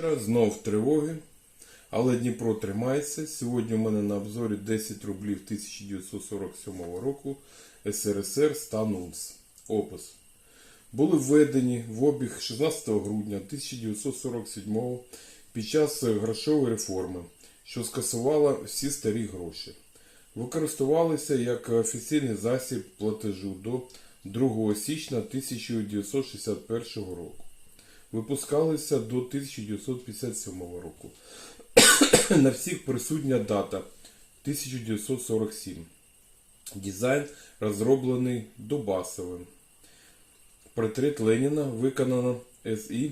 вечора. Знов тривоги. Але Дніпро тримається. Сьогодні у мене на обзорі 10 рублів 1947 року СРСР стан УНС. Опис. Були введені в обіг 16 грудня 1947 під час грошової реформи, що скасувала всі старі гроші. Використовувалися як офіційний засіб платежу до 2 січня 1961 року. Випускалися до 1957 року. На всіх присутня дата 1947. Дизайн розроблений Дубасовим. Портрет Леніна виконано С.І.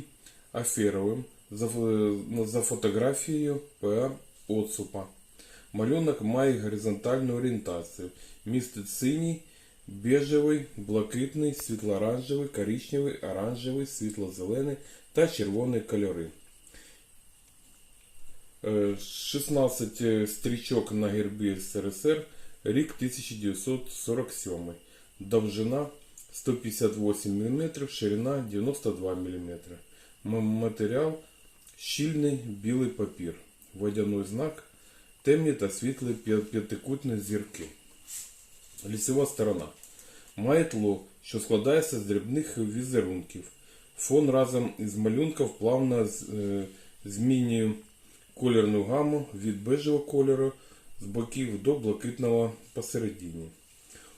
Аферовим за, за фотографією П. Оцупа. Малюнок має горизонтальну орієнтацію. Містить синій, бежевий, блакитний, світло-оранжевий, коричневий, оранжевий, світло-зелений та червоний кольори. Е, 16 стрічок на гербі СРСР, рік 1947. Довжина 158 мм, ширина 92 мм. Матеріал щільний білий папір. Водяний знак, темні та світлі п'я- п'ятикутні зірки. Лісова сторона. Має тло, що складається з дрібних візерунків. Фон разом із малюнком плавно е, змінює кольорну гаму від бежевого кольору з боків до блакитного посередині.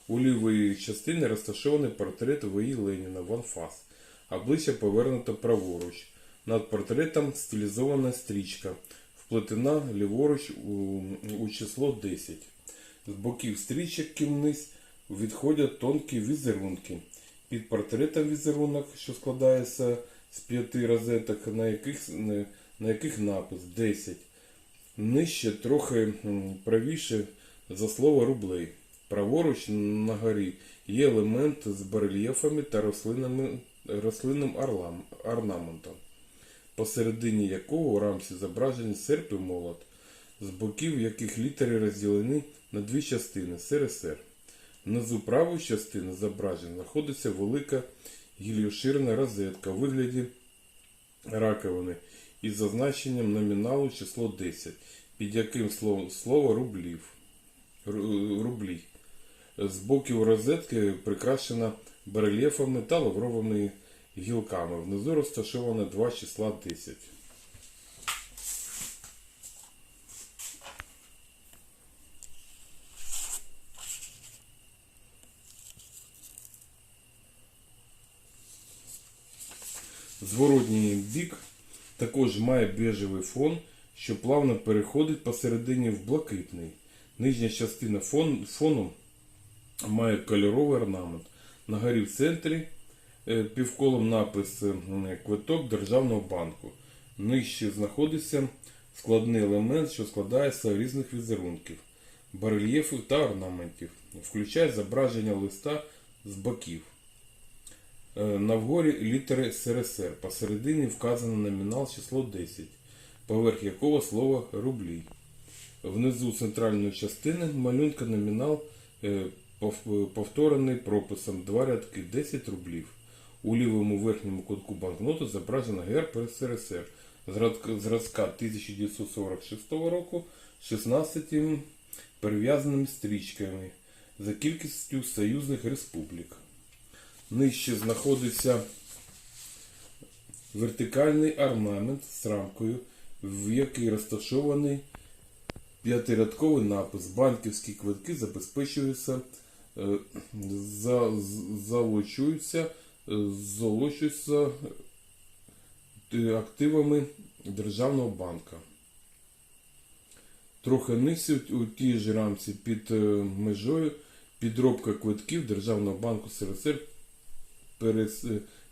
У лівій частині розташований портрет В.І. Леніна в анфас. Обличчя повернуто праворуч. Над портретом стилізована стрічка, вплетена ліворуч у, у число 10. З боків стрічки вниз відходять тонкі візерунки. Під портретом візерунок, що складається з п'яти розеток, на яких, на яких напис 10. Нижче трохи правіше за слово рублей. Праворуч на горі є елемент з барельєфами та рослинами, рослинним орлам, орнаментом, посередині якого у рамці зображені серп і молот, з боків яких літери розділені на дві частини СРСР. Внизу правої частини зображень знаходиться велика гіліоширна розетка у вигляді раковини із зазначенням номіналу число 10, під яким слово рублів. Рублі. З боків розетки прикрашена барельєфами та лавровими гілками. Внизу розташовано два числа 10. Зворотній бік також має бежевий фон, що плавно переходить посередині в блакитний. Нижня частина фон, фону має кольоровий орнамент. На горі в центрі е, півколом напис е, квиток Державного банку. Нижче знаходиться складний елемент, що складається з різних візерунків, барельєфів та орнаментів, включає зображення листа з боків. Е, На вгорі літери СРСР. Посередині вказано номінал число 10, поверх якого слово рублі. Внизу центральної частини малюнка номінал е, повторений прописом два рядки 10 рублів. У лівому верхньому кутку банкноту зображено герб СРСР зразка 1946 року з 16 перев'язаними стрічками за кількістю союзних республік. Нижче знаходиться вертикальний орнамент з рамкою, в якій розташований п'ятирядковий напис. Банківські квитки забезпечуються, е, за, залучуються, е, залучуються е, активами Державного банка. Трохи нижче у тій ж рамці під межою підробка квитків Державного банку СРСР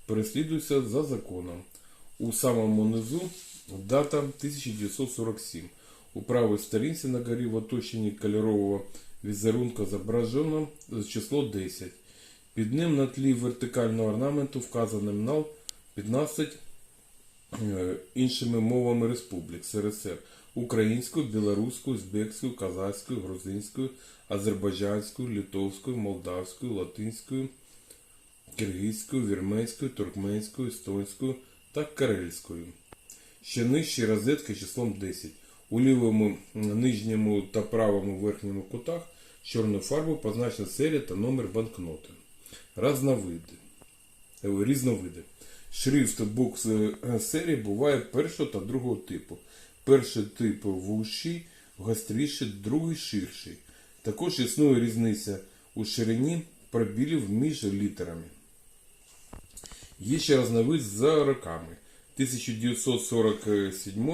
переслідується за законом. У самому низу дата 1947. У правій сторінці на горі в оточенні кольорового візерунка зображено число 10. Під ним на тлі вертикального орнаменту вказано номінал 15 е, іншими мовами республік СРСР українською, білоруською, узбекською, казахською, грузинською, азербайджанською, литовською, молдавською, латинською, киргизькою, вірменською, туркменською, естонською та карельською. ще нижчі розетки числом 10. У лівому нижньому та правому верхньому кутах чорною фарбою позначена серія та номер банкноти. Разновиди. Е, Різновиди. Шрифт букс е, серії буває першого та другого типу. Перший тип вущий, гостріший, другий ширший. Також існує різниця у ширині пробілів між літерами. Є ще різновид за роками. 1947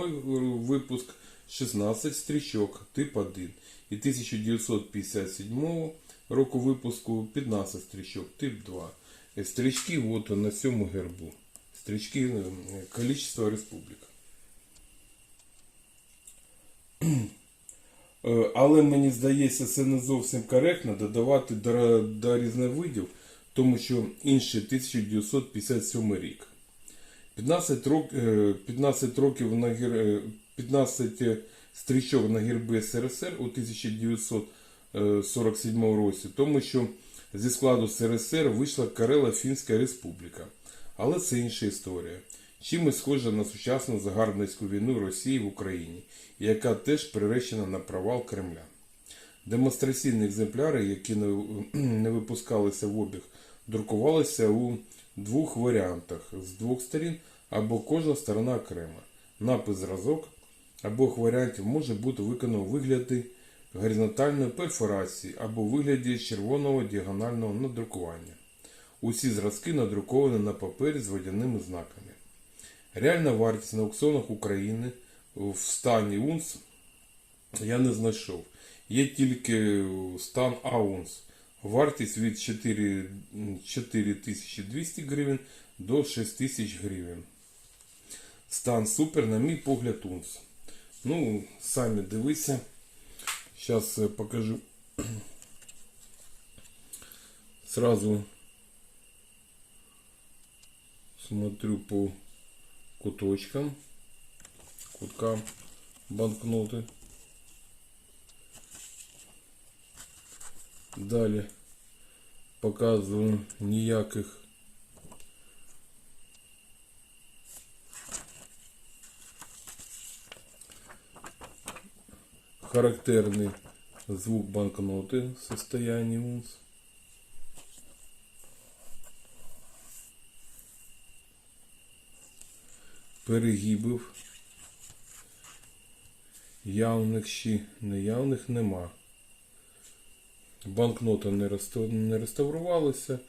випуск 16 стрічок, тип 1. І 1957 року випуску 15 стрічок, тип 2. Е, Стрічки от на цьому гербу. Стрічки е, количество республік. Е, Але мені здається, це не зовсім коректно додавати до, до різновидів, тому що інший 1957 рік. 15, рок, е, 15 років на гір, е, 15 стрічок на гербі СРСР у 1947 році, тому що зі складу СРСР вийшла Карела Фінська Республіка. Але це інша історія. Чимось схожа на сучасну загарбницьку війну Росії в Україні, яка теж приречена на провал Кремля. Демонстраційні екземпляри, які не, випускалися в обіг, друкувалися у двох варіантах з двох сторін або кожна сторона окремо. Напис зразок обох варіантів може бути виконано у вигляді горизонтальної перфорації або у вигляді червоного діагонального надрукування. Усі зразки надруковані на папері з водяними знаками. Реальна вартість на аукціонах України в стані УНС я не знайшов. Є тільки стан АУНС. Вартість від 4 4200 гривень до 6000 гривень. Стан супер, на мій погляд, УНС. Ну, самі дивися. Зараз покажу. Сразу смотрю по куточкам, куткам банкноты. Далі показую ніяких характерний звук банкноти в состоянии унс. Перегибів явних чи неявних нема. Банкнота не, рестав... не реставрувалася,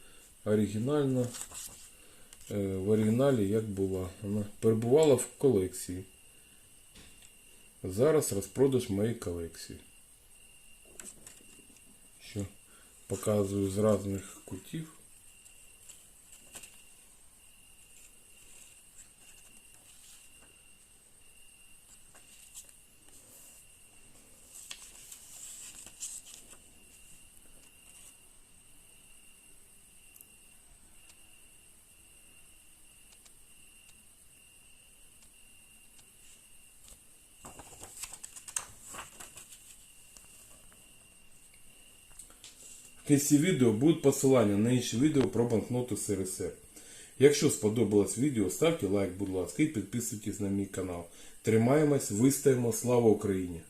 оригінальна. Е, в оригіналі як була. Вона перебувала в колекції. Зараз розпродаж моєї колекції. Що показую з різних кутів. В відео будуть посилання на інші відео про банкноти СРСР. Якщо сподобалось відео, ставте лайк, будь ласка, і підписуйтесь на мій канал. Тримаємось, вистоїмо, слава Україні!